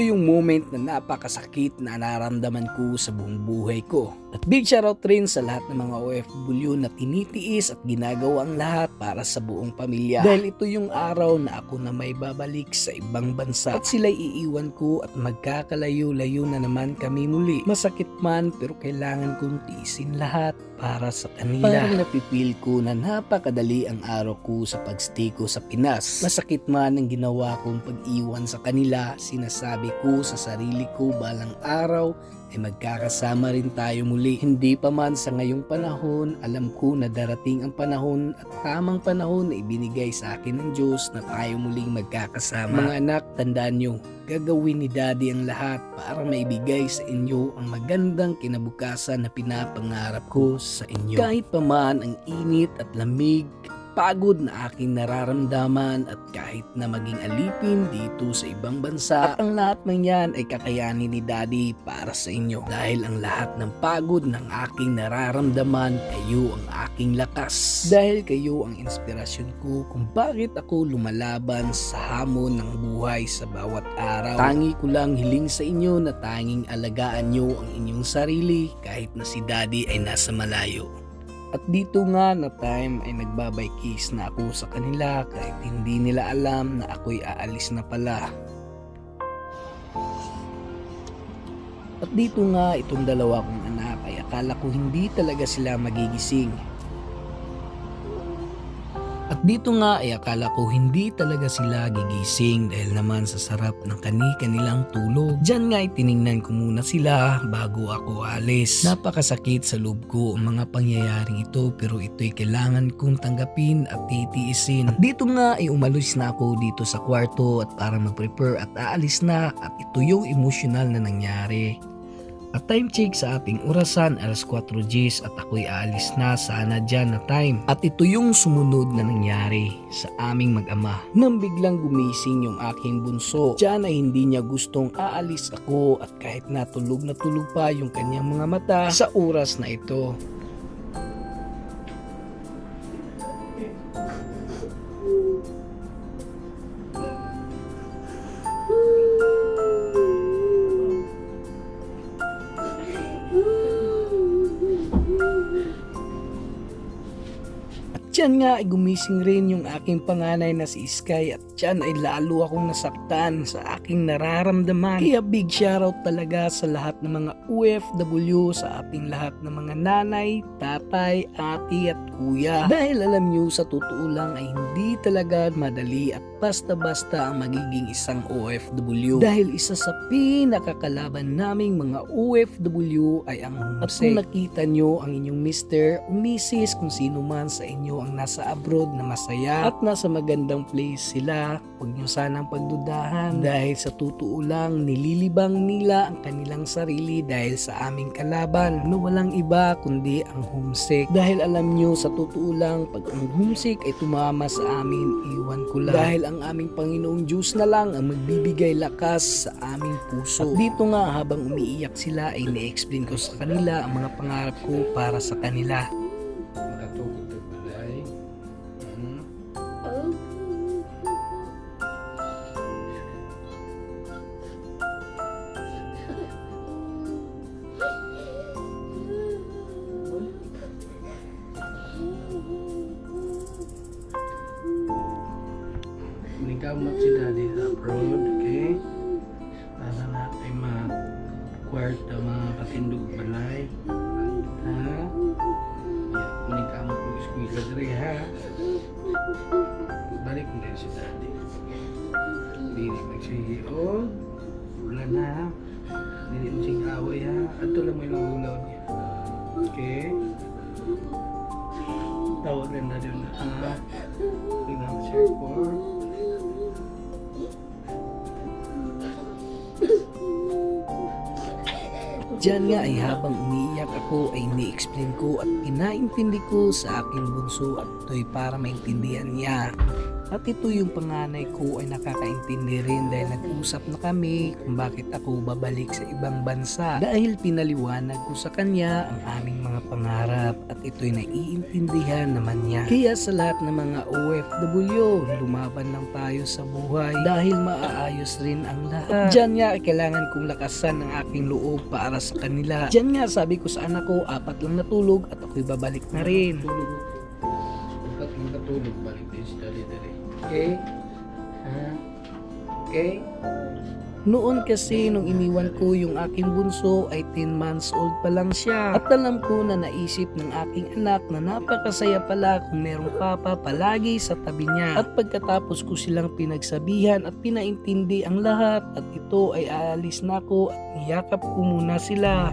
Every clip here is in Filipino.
ito yung moment na napakasakit na nararamdaman ko sa buong buhay ko. At big shoutout rin sa lahat ng mga OFW na tinitiis at ginagawa ang lahat para sa buong pamilya. Dahil ito yung araw na ako na may babalik sa ibang bansa at sila'y iiwan ko at magkakalayo-layo na naman kami muli. Masakit man pero kailangan kong tiisin lahat para sa kanila. Parang napipil ko na napakadali ang araw ko sa pagstay sa Pinas. Masakit man ang ginawa kong pag-iwan sa kanila, sinasabi ko sa sarili ko balang araw ay magkakasama rin tayo muli. Hindi pa man sa ngayong panahon, alam ko na darating ang panahon at tamang panahon na ibinigay sa akin ng Diyos na tayo muling magkakasama. Mga anak, tandaan nyo, gagawin ni Daddy ang lahat para maibigay sa inyo ang magandang kinabukasan na pinapangarap ko sa inyo. Kahit pa man ang init at lamig, pagod na aking nararamdaman at kahit na maging alipin dito sa ibang bansa at ang lahat ng yan ay kakayanin ni Daddy para sa inyo. Dahil ang lahat ng pagod ng aking nararamdaman kayo ang aking lakas. Dahil kayo ang inspirasyon ko kung bakit ako lumalaban sa hamon ng buhay sa bawat araw. Tangi ko lang hiling sa inyo na tanging alagaan nyo ang inyong sarili kahit na si Daddy ay nasa malayo at dito nga na time ay nagbabay kiss na ako sa kanila kahit hindi nila alam na ako'y aalis na pala. At dito nga itong dalawa kong anak ay akala ko hindi talaga sila magigising. Dito nga ay akala ko hindi talaga sila gigising dahil naman sa sarap ng kani-kanilang tulog. Diyan nga ay ko muna sila bago ako alis. Napakasakit sa loob ko ang mga pangyayaring ito pero ito'y kailangan kong tanggapin at titiisin. At dito nga ay umalis na ako dito sa kwarto at para mag-prepare at aalis na at ito yung emotional na nangyari. At time check sa ating orasan alas 4 Gs at ako'y aalis na sana dyan na time. At ito yung sumunod na nangyari sa aming mag-ama. Nang biglang gumising yung aking bunso. Diyan ay hindi niya gustong aalis ako at kahit natulog na tulog pa yung kanyang mga mata sa oras na ito. At dyan nga ay gumising rin yung aking panganay na si Sky at dyan ay lalo akong nasaktan sa aking nararamdaman. Kaya big shoutout talaga sa lahat ng mga OFW, sa ating lahat ng mga nanay, tatay, ati at kuya. Dahil alam nyo sa totoo lang ay hindi talaga madali at basta-basta ang magiging isang OFW. Dahil isa sa pinakakalaban naming mga OFW ay ang homesick. At kung nakita nyo ang inyong mister o misis kung sino man sa inyo ang nasa abroad na masaya at nasa magandang place sila, huwag nyo sanang pagdudahan dahil sa totoo lang nililibang nila ang kanilang sarili dahil sa aming kalaban no walang iba kundi ang homesick. Dahil alam nyo sa totoo lang pag ang homesick ay tumama sa amin, iwan ko lang. Dahil ang aming Panginoong Diyos na lang ang magbibigay lakas sa aming puso. At dito nga habang umiiyak sila ay ni-explain ko sa kanila ang mga pangarap ko para sa kanila. Makatukod Manigamat si daddy sa abroad, okay? Para na ay ma-kwarta mga patindog balay. Ha? Ya, manigamat ko eskwela diri ha. Balik mo si daddy. Dili magsige. Oh, wala na ha. Dili mo sing away ha. Ato lang may lulaw niya. Okay? Tawag rin na din ha. Diyan nga ay habang umiiyak ako ay ni-explain ko at inaintindi ko sa aking bunso at ito'y para maintindihan niya. At ito yung panganay ko ay nakakaintindi rin dahil nag-usap na kami kung bakit ako babalik sa ibang bansa. Dahil pinaliwanag ko sa kanya ang aming mga pangarap at ito'y naiintindihan naman niya. Kaya sa lahat ng mga OFW, lumaban lang tayo sa buhay dahil maaayos rin ang lahat. Diyan nga kailangan kong lakasan ang aking loob para sa kanila. Diyan nga sabi ko sa anak ko, apat lang natulog at ako'y babalik na rin. Tulog. Dapat makatulog balik din si Daddy. Okay? Ha? Okay? Noon kasi nung iniwan ko yung aking bunso ay 10 months old pa lang siya. At alam ko na naisip ng aking anak na napakasaya pala kung merong papa palagi sa tabi niya. At pagkatapos ko silang pinagsabihan at pinaintindi ang lahat at ito ay aalis na ako at niyakap ko muna sila.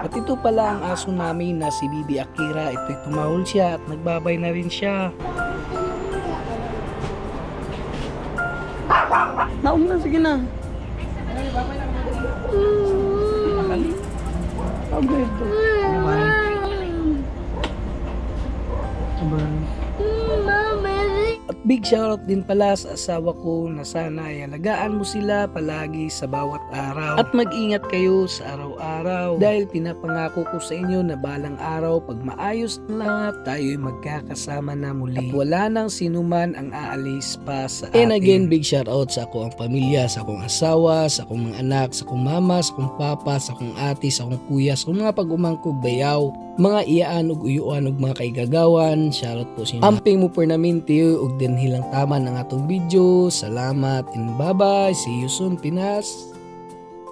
At ito pala ang aso namin na si Bibi Akira. Ito'y tumahol siya at nagbabay na rin siya. Naum na, sige na. Okay. At big shoutout din pala sa asawa ko na sana ay alagaan mo sila palagi sa bawat araw. At mag-ingat kayo sa araw-araw dahil pinapangako ko sa inyo na balang araw pag maayos ang lahat tayo'y magkakasama na muli. At wala nang sinuman ang aalis pa sa atin. And again, big shoutout sa akong pamilya, sa akong asawa, sa akong mga anak, sa akong mama, sa akong papa, sa akong ate, sa akong kuya, sa akong mga pag-umangkog bayaw, mga iyaan ug uyuan ug mga kaigagawan shoutout po sa inyo amping mo per namin tiyo ug din hilang tama ng atong video. Salamat and bye bye see you soon Pinas